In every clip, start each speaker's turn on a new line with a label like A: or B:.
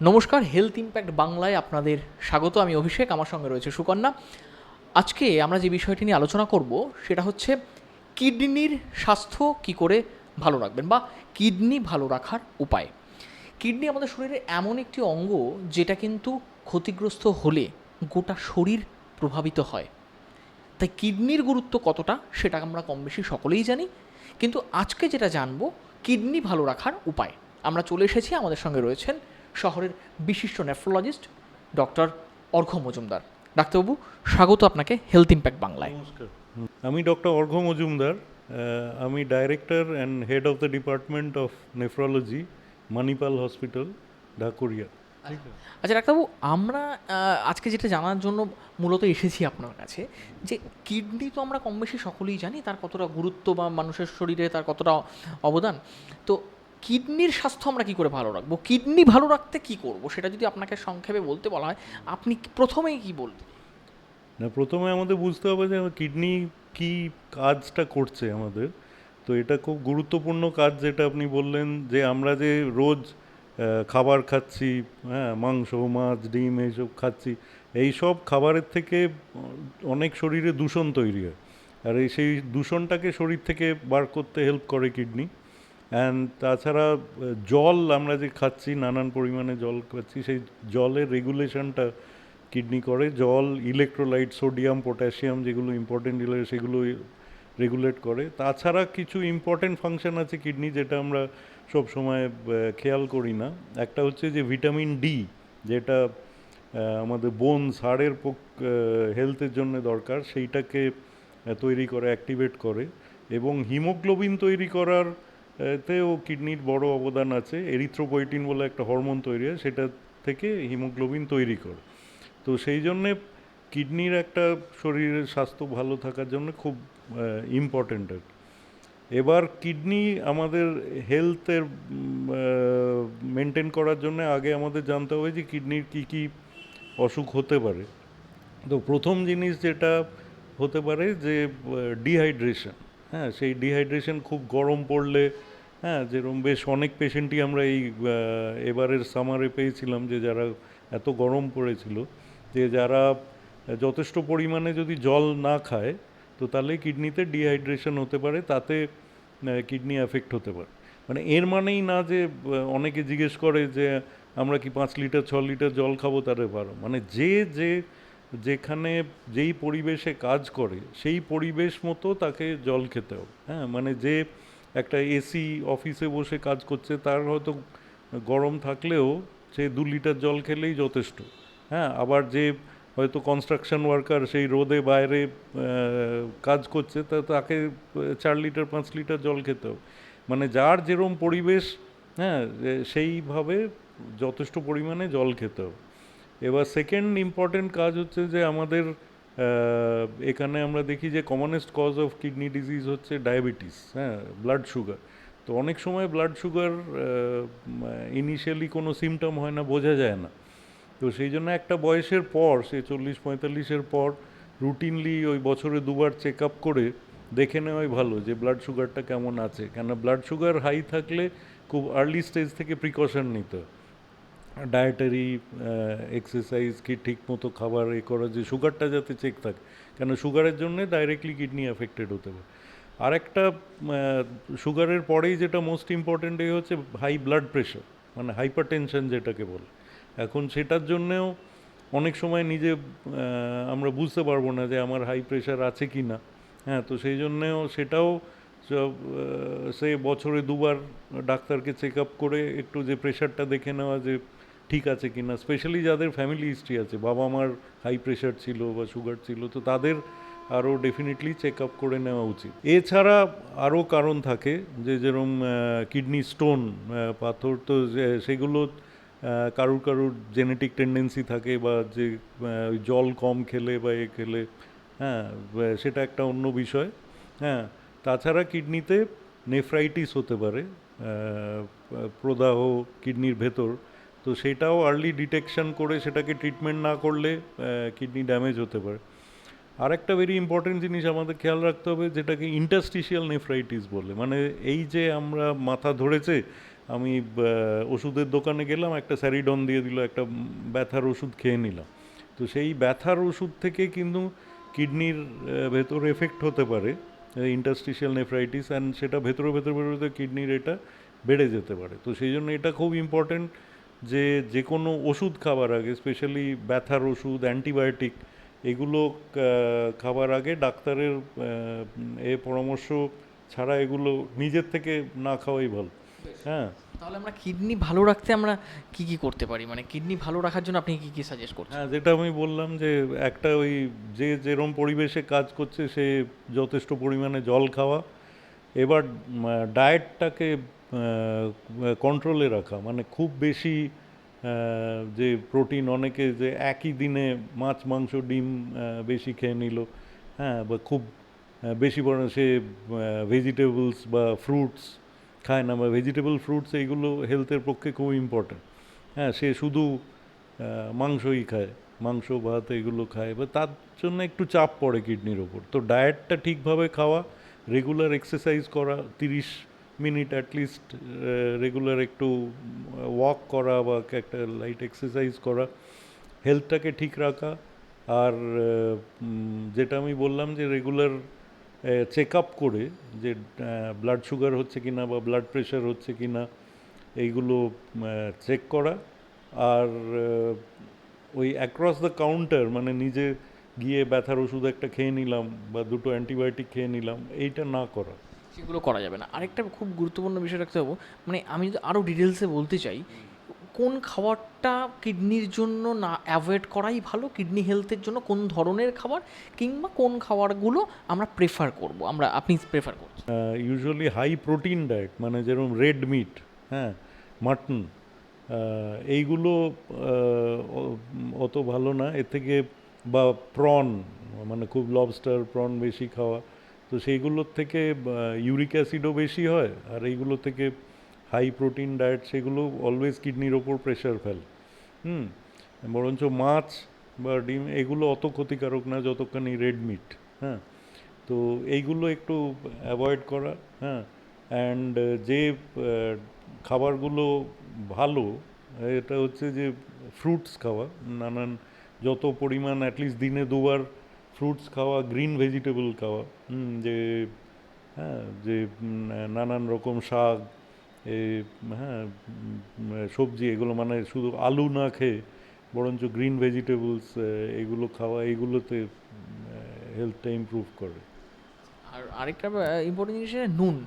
A: নমস্কার health impact বাংলায় আপনাদের স্বাগত। আমি অভিষেক, আমার সঙ্গে রয়েছে সুকন্যা। আজকে আমরা যে বিষয়টি নিয়ে আলোচনা করব, সেটা হচ্ছে কিডনির স্বাস্থ্য কি করে ভালো রাখবেন বা কিডনি ভালো রাখার উপায়। কিডনি আমাদের শরীরে এমন একটি অঙ্গ যেটা কিন্তু ক্ষতিগ্রস্ত হলে গোটা শরীর প্রভাবিত হয়। তাই কিডনির গুরুত্ব কতটা, সেটা আমরা কম বেশি সকলেই জানি। কিন্তু আজকে যেটা জানব, কিডনি ভালো রাখার উপায়। আমরা চলে এসেছি, আমাদের সঙ্গে রয়েছেন শহরের বিশিষ্ট নেফ্রোলজিস্ট ডক্টর অর্ঘ মজুমদার। ডাক্তারবাবু স্বাগত আপনাকে হেলথ ইম্প্যাক্ট বাংলায়।
B: নমস্কার। আমি ডক্টর অর্ঘ মজুমদার আমি director and head of the department of nephrology Manipal hospital Dhakuria.
A: আচ্ছা ডাক্তারবাবু আমরা আজকে যেটা জানার জন্য মূলত এসেছি আপনার কাছে যে কিডনি তো আমরা কম বেশি সকলেই জানি তার কতটা গুরুত্ব বা মানুষের শরীরে তার কতটা অবদান। তো কিডনির স্বাস্থ্য আমরা কি করে ভালো রাখব? কিডনি ভালো রাখতে কি করব? সেটা যদি আপনাকে সংক্ষেপে বলতে বলা হয়, আপনি প্রথমেই কি বলবেন
B: না, প্রথমে আমাদের বুঝতে হবে যে কিডনি কি কাজটা করছে আমাদের। তো এটা খুব গুরুত্বপূর্ণ কাজ যেটা আপনি বললেন যে আমরা যে রোজ খাবার খাচ্ছি হ্যাঁ মাংস, মাছ, ডিম এইসব খাচ্ছি, এই সব খাবারের থেকে অনেক শরীরে দূষণ তৈরি হয়। আর এই সেই দূষণটাকে শরীর থেকে বার করতে হেল্প করে কিডনি। অ্যান্ড তাছাড়া জল আমরা যে খাচ্ছি, নানান পরিমাণে জল খাচ্ছি, সেই জলের রেগুলেশনটা কিডনি করে। জল ইলেকট্রোলাইট সোডিয়াম পটাশিয়াম যেগুলো ইম্পর্টেন্ট সেগুলো রেগুলেট করে। তাছাড়া কিছু ইম্পর্টেন্ট ফাংশন আছে কিডনি যেটা আমরা সব সময় খেয়াল করি না। একটা হচ্ছে যে ভিটামিন ডি যেটা আমাদের বোন হাড়ের হেলথের জন্য দরকার, সেইটাকে তৈরি করে অ্যাক্টিভেট করে। এবং হিমোগ্লোবিন তৈরি করার তেও কিডনির বড় অবদান আছে। এরিথ্রোপয়েটিন বলে একটা হরমোন তৈরি হয়, সেটা থেকে হিমোগ্লোবিন তৈরি করে। তো সেই জন্যে কিডনির একটা শরীরের স্বাস্থ্য ভালো থাকার জন্য খুব ইম্পর্ট্যান্ট আর এবার কিডনি আমাদের হেলথের মেনটেন করার জন্য আগে আমাদের জানতে হবে যে কিডনির কী কী অসুখ হতে পারে। তো প্রথম জিনিস যেটা হতে পারে যে ডিহাইড্রেশন হ্যাঁ সেই ডিহাইড্রেশন খুব গরম পড়লে হ্যাঁ যেরকম বেশ অনেক পেশেন্টই আমরা এই এবারের সামারে পেয়েছিলাম যে যারা এত গরম পড়েছিল, যে যারা যথেষ্ট পরিমাণে যদি জল না খায়, তো তাহলে কিডনিতে ডিহাইড্রেশন হতে পারে, তাতে কিডনি অ্যাফেক্ট হতে পারে। মানে এর মানেই না যে অনেকে জিজ্ঞেস করে যে, আমরা কি পাঁচ লিটার, ছ লিটার জল খাব তারে পারো। মানে যে যে যেখানে যেই পরিবেশে কাজ করে, সেই পরিবেশ মতো তাকে জল খেতে হবে। হ্যাঁ মানে যে একটা এসি অফিসে বসে কাজ করছে, তার হয়তো গরম থাকলেও সে দু লিটার জল খেলেই যথেষ্ট। হ্যাঁ আবার যে হয়তো কনস্ট্রাকশন ওয়ার্কার সেই রোদে বাইরে কাজ করছে, তা তাকে চার লিটার, পাঁচ লিটার জল খেতে হবে। মানে যার যেরম পরিবেশ হ্যাঁ সেইভাবে যথেষ্ট পরিমাণে জল খেতে হবে। এবার সেকেন্ড ইম্পর্টেন্ট কাজ হচ্ছে যে আমাদের এখানে আমরা দেখি যে commonest cause of kidney disease হচ্ছে ডায়াবেটিস হ্যাঁ ব্লাড সুগার তো অনেক সময় ব্লাড সুগার ইনিশিয়ালি কোনো সিমটম হয় না, বোঝা যায় না। তো সেই জন্য একটা বয়সের পর সে চল্লিশ পঁয়তাল্লিশের পর রুটিনলি ওই বছরে দুবার চেক আপ করে দেখে নেওয়াই ভালো যে ব্লাড সুগারটা কেমন আছে। কেন ব্লাড সুগার হাই থাকলে খুব আর্লি স্টেজ থেকে প্রিকশন নিতে হয়। ডায়েটারি এক্সারসাইজ কি ঠিক মতো খাবার এ করা যে সুগারটা যাতে চেক থাকে। কেন সুগারের জন্য ডাইরেক্টলি কিডনি অ্যাফেক্টেড হতে পারে আরেকটা সুগারের পরেই যেটা মোস্ট ইম্পর্টেন্ট এই হচ্ছে হাই ব্লাড প্রেশার মানে হাইপার টেনশন যেটাকে বলে। এখন সেটার জন্যেও অনেক সময় নিজে আমরা বুঝতে পারব না যে আমার হাই প্রেশার আছে কি না হ্যাঁ তো সেই জন্যেও সেটাও সে বছরে দুবার ডাক্তারকে চেক আপ করে একটু যে প্রেশারটা দেখে নেওয়া যে ঠিক আছে কি না, স্পেশালি যাদের ফ্যামিলি হিস্ট্রি আছে, বাবা মার হাই প্রেশার ছিল বা সুগার ছিল, তো তাদের আরও ডেফিনেটলি চেক আপ করে নেওয়া উচিত। এছাড়া আরও কারণ থাকে যে যেরকম কিডনি স্টোন পাথর, তো সেগুলো কারুর কারুর জেনেটিক টেন্ডেন্সি থাকে বা যে জল কম খেলে বা এ খেলে হ্যাঁ সেটা একটা অন্য বিষয় হ্যাঁ। তাছাড়া কিডনিতে নেফ্রাইটিস হতে পারে প্রদাহ কিডনির ভেতর, তো সেটাও আর্লি ডিটেকশন করে সেটাকে ট্রিটমেন্ট না করলে কিডনি ড্যামেজ হতে পারে। আরেকটা ভেরি ইম্পর্টেন্ট জিনিস আমাদের খেয়াল রাখতে হবে, যেটাকে ইন্টারস্টিশিয়াল নেফ্রাইটিস বলে। মানে এই যে আমরা মাথা ধরেছে, আমি ওষুধের দোকানে গেলাম, একটা স্যারিডন দিয়ে দিল, একটা ব্যথার ওষুধ খেয়ে নিলাম। তো সেই ব্যথার ওষুধ থেকে কিন্তু কিডনির ভেতর এফেক্ট হতে পারে। ইন্টারস্টিশিয়াল নেফ্রাইটিস অ্যান্ড সেটা ভেতরে ভেতরে ভেতরে কিডনির এটা বেড়ে যেতে পারে। তো সেই জন্য এটা খুব ইম্পর্ট্যান্ট যে যে কোনো ওষুধ খাবার আগে স্পেশালি ব্যথার ওষুধ অ্যান্টিবায়োটিক এগুলো খাবার আগে ডাক্তারের এ পরামর্শ ছাড়া এগুলো নিজের থেকে না খাওয়াই ভালো। হ্যাঁ?
A: তাহলে আমরা কিডনি ভালো রাখতে আমরা কি কি করতে পারি? মানে কিডনি ভালো রাখার জন্য আপনি কি কি সাজেস্ট করছেন?
B: হ্যাঁ যেটা আমি বললাম যে একটা ওই যে যেরম পরিবেশে কাজ করছে সে যথেষ্ট পরিমাণে জল খাওয়া। এবার ডায়েটটাকে কন্ট্রোলে রাখা। মানে খুব বেশি যে প্রোটিন অনেকে যে একই দিনে মাছ, মাংস, ডিম বেশি খেয়ে নিল। হ্যাঁ বা খুব বেশি পরিমাণে সে ভেজিটেবলস বা ফ্রুটস খায় না বা ভেজিটেবল ফ্রুটস এইগুলো হেলথের পক্ষে খুব ইম্পর্ট্যান্ট হ্যাঁ সে শুধু মাংসই খায়, মাংস, ভাত এগুলো খায়, বা তার জন্য একটু চাপ পড়ে কিডনির ওপর। তো ডায়েটটা ঠিকভাবে খাওয়া রেগুলার এক্সারসাইজ করা, তিরিশ মিনিট অ্যাটলিস্ট রেগুলার একটু ওয়াক করা বা একটা লাইট এক্সারসাইজ করা হেলথটাকে ঠিক রাখা, আর যেটা আমি বললাম যে রেগুলার চেক আপ করে যে ব্লাড সুগার হচ্ছে কি না বা ব্লাড প্রেশার হচ্ছে কি না এইগুলো চেক করা। আর ওই অ্যাক্রস দ্য কাউন্টার মানে নিজে গিয়ে ব্যথার ওষুধ একটা খেয়ে নিলাম বা দুটো অ্যান্টিবায়োটিক খেয়ে নিলাম, এইটা না করা।
A: সেগুলো করা যাবে না। আরেকটা খুব গুরুত্বপূর্ণ বিষয় রাখতে হবে মানে আমি যদি আরও ডিটেলসে বলতে চাই কোন খাবারটা কিডনির জন্য না অ্যাভয়েড করাই ভালো, কিডনি হেলথের জন্য কোন ধরনের খাবার কিংবা কোন খাবারগুলো আমরা প্রেফার করব, আমরা আপনি প্রেফার করছেন?
B: ইউজুয়ালি হাই প্রোটিন ডায়েট মানে যেরকম রেড মিট হ্যাঁ মাটন এইগুলো অত ভালো না, এর থেকে, বা প্রন মানে খুব লবস্টার প্রন বেশি খাওয়া, তো সেইগুলোর থেকে ইউরিক অ্যাসিডও বেশি হয়, আর এইগুলো থেকে হাই প্রোটিন ডায়েট সেগুলো অলওয়েজ কিডনির ওপর প্রেশার ফেলে। হুম? বরঞ্চ মাছ বা ডিম, এগুলো অত ক্ষতিকারক না যতখানি রেড মিট হ্যাঁ? তো এইগুলো একটু অ্যাভয়েড করা হ্যাঁ? অ্যান্ড যে খাবারগুলো ভালো, এটা হচ্ছে যে ফ্রুটস খাওয়া, নানান যত পরিমাণ অ্যাটলিস্ট দিনে দুবার ফ্রুটস খাওয়া গ্রিন ভেজিটেবল খাওয়া যে হ্যাঁ? যে নানান রকম শাক হ্যাঁ সবজি এগুলো মানে শুধু আলু না খেয়ে বরঞ্চ গ্রিন ভেজিটেবলস এগুলো খাওয়া এগুলোতে হেলথটা ইমপ্রুভ করে।
A: আর আরেকটা ইম্পর্টেন্ট জিনিস নুন।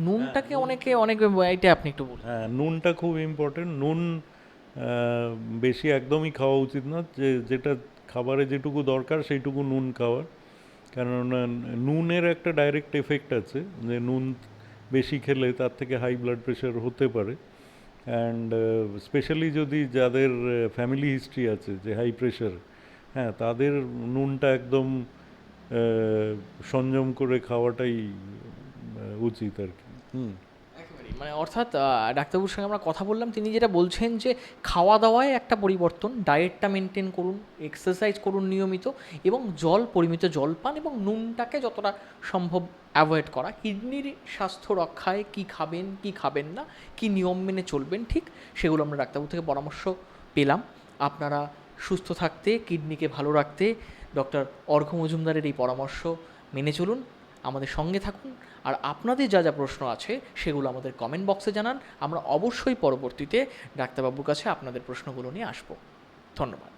A: নুনটাকে অনেকে অনেক এটা আপনি একটু বলুন।
B: হ্যাঁ নুনটা খুব ইম্পর্টেন্ট নুন বেশি একদমই খাওয়া উচিত না। যে যেটা খাবারে যেটুকু দরকার সেইটুকু নুন খাওয়ার। আহ, নুনের একটা ডাইরেক্ট এফেক্ট আছে। যে নুন বেশি খেলে তার থেকে হাই ব্লাড প্রেশার হতে পারে অ্যান্ড স্পেশালি যদি যাদের ফ্যামিলি হিস্ট্রি আছে যে হাই প্রেশার হ্যাঁ তাদের নুনটা একদম আহ, সংযম করে খাওয়াটাই উচিত আর কি হুম।
A: মানে অর্থাৎ ডাক্তারবাবুর সঙ্গে আমরা কথা বললাম, তিনি যেটা বলছেন যে খাওয়া দাওয়ায় একটা পরিবর্তন ডায়েটটা মেনটেন করুন এক্সারসাইজ করুন নিয়মিত, এবং জল, পরিমিত জল পান, এবং নুনটাকে যতটা সম্ভব অ্যাভয়েড করা। কিডনির স্বাস্থ্য রক্ষায় কি খাবেন কি খাবেন না, কি নিয়ম মেনে চলবেন, ঠিক সেগুলো আমরা ডাক্তারবাবু থেকে পরামর্শ পেলাম। আপনারা সুস্থ থাকতে, কিডনিকে ভালো রাখতে, ডক্টর অর্ঘ মজুমদারের এই পরামর্শ মেনে চলুন। আমাদের সঙ্গে থাকুন। আর আপনাদের যা যা প্রশ্ন আছে, সেগুলো আমাদের কমেন্ট বক্সে জানান। আমরা অবশ্যই পরবর্তীতে ডাক্তারবাবুর কাছে আপনাদের প্রশ্নগুলো নিয়ে আসব। ধন্যবাদ।